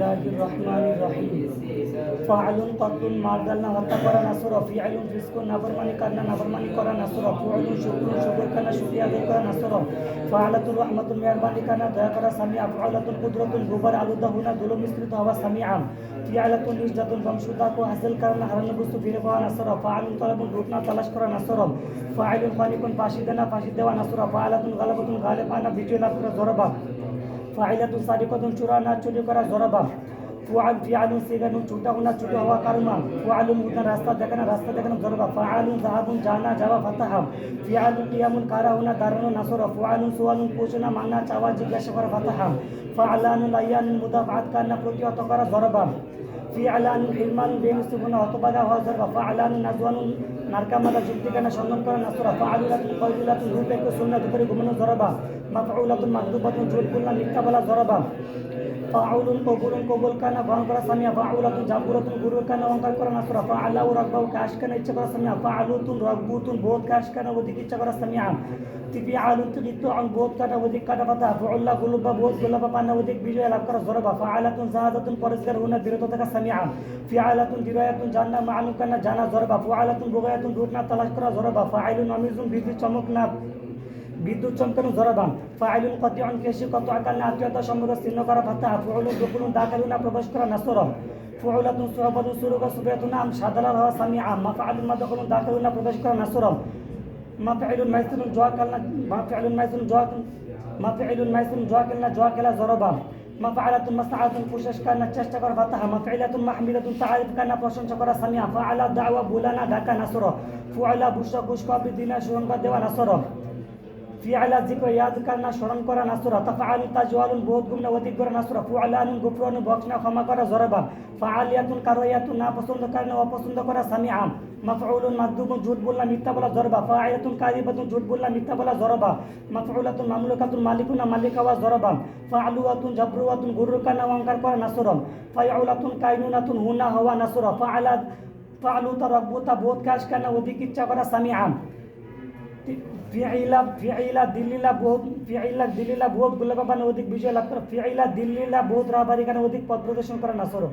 বিসমিল্লাহির রহমানির রহিম। ফাআলুন কতলুন মারদালনা হত্যা করা নাসর ফিআলুন রিজকুন নাফরমানি কান্না, নাফরমানি করা নাসর ফুআলুন শুকরুন, শুকর কানা শুকরিয়া আদায় করা নাসর। ফাআলাতুর রহমাতুন মেহরবানি কানা দয়া করা সামিআ ফাআলাতুন কুদরতুন গোবর আলুদা হুনা দুলো মিশ্রিত হওয়া সামিআ ফিআলাতুন নির্যাতন বংশুদা কো হাসিল করা হারানো বস্তু ফিরে পাওয়া নাসর। ফাআলুন তলাবুন রুটনা তালাশ করা নাসর। ফাআলুন খালিকুন ফাঁসি দেনা, ফাঁসি দেওয়া নাসর। ফাআলাতুন গালাবাতুন গালেবানা বিজয় লাভ করা জরবা ፋዒለቱን ሳዲቀቱን ቹራ ናቸው ሊቀራ ዘረባ ফুআল ফিআলুন সিগানুন ছুটা হোনা ছুটা হওয়া কারমা ফুআলুন হুদান, রাস্তা দেখানো রাস্তা দেখানো জরবা ফাআলুন জাহাবুন জানা যাওয়া ফাতাহা ফিআলুন কিয়ামুন, কারা হোনা দাঁড়ানো নাসরা। ফুআলুন সুআলুন পোষণা মান্না চাওয়া, জিজ্ঞাসা করা ফাতাহা ফাআলানুন লাইয়ানুন মুদাফআত কান্না, প্রতিহত করা জরবা ফিআলানুন হিলমানুন বেমিস্তুগুনা হতবাগা হওয়া জরবা ফাআলানুন নাজওয়ানুন, নারকামালা যুক্তিকানা সন্ধান করা, নাসরা। ফাআলুলাতুন কয়দুলাতুন রূপেক সুন্নাত করে ঘুমানো জরবা মাফউলাতুন, মাকদুবাতুন জুল কুল্লা মিথ্যা বলা জরবা ফাউলুন কবুলুন কবুল কানা ভয়ঙ্কর করা সামিয়া ফাউলাতুন জাবুরাতুন গুরু কানা অহংকার করা নাসরা? ফাআলাউ রাগবাউ কাশ কানা ইচ্ছা করা সামিয়া ফাআলুতুন রাগবুতুন বোধ কাশ কানা অধিক ইচ্ছা করা সামিয়া তিবি আলু তিবিতু আন বোধ কাটা অধিক কাটা পাতা? ফাউল্লা গুলুবা বোধ গুলাবা পানা অধিক বিজয় লাভ করা জরবা? ফাআলাতুন জাহাদাতুন পরিষ্কার হুনা বিরত থাকা সামিয়া ফিআলাতুন দিরায়াতুন জান্না মালুম কানা জানা জরবা? ফুআলাতুন বুগায়াতুন রুটনা তালাশ করা জরবা? ফাআইলুন আমিজুন বিদ্যুৎ চমক না বিদ্যুৎ চমকানো জরাবান ফাইলুন কতিউন কেশি কত আকার না আত্মীয়তা সম্পর্ক ছিন্ন করা ভাতা ফুলুন দুকুলুন দাকালুনা প্রবেশ করা নাসরম ফুলাতুন সুহাবাতুন সুরুকা সুবিয়াতুন আম সাদালার হওয়া সামি আম মাফাআলুন মাদাকুলুন দাকালুনা প্রবেশ করা নাসরম মাফাইলুন মাইসুন জোয়া কালনা মাফাইলুন মাইসুন জোয়া মাফাইলুন মাইসুন জোয়া কালনা জোয়া কেলা জরাবান মাফাআলাতুন মাসআলাতুন কুশাশ কানা চেষ্টা করা ভাতা মাফাইলাতুন মাহমিলাতুন তাআরিফ কানা প্রশংসা করা সামিয়া ফাআলা দাওয়া বুলানা ঢাকা নাসর ফুআলা বুশা কুশ কবি দিনা সুরঙ্গ দেওয়া নাসর ফিআলা জিক্র ইয়াদ করনা স্মরণ করা নাসুরা তাফআলু তাজওয়ালুন বহুত গুমনা অধিক করা নাসুরা ফুআলানুন গুফরানুন বখনা ক্ষমা করা জরাবা ফাআলিয়াতুন কারাইয়াতুন না পছন্দ করা অপছন্দ করা সামিআ মাফউলুন মাকদুবুন ঝুট বলনা মিথ্যা বলা জরবা ফাআইলাতুন কাযিবাতুন ঝুট বলনা মিথ্যা বলা জরবা মাফউলাতুন মামলুকাতুন মালিকুনা মালিকাওয়া জরবা ফাআলুয়াতুন জাবরুয়াতুন গুরুকানা অহংকার করা নাসুরম ফায়াউলাতুন কাইনুনাতুন হুনা হওয়া নাসুরা ফাআলা ফাআলু তারাব্বুতা বোধ কাশ কানা অধিক ইচ্ছা করা সামিআ ফিআইলা ফিআইলা দিল্লিলা বহুত ফিআইলা দিল্লিলা বহুত গুলাবাবান অধিক বিজয় লাভ করে। ফিআইলা দিল্লিলা বহুত রাবারি কারণে অধিক পথ প্রদর্শন করে নাসর।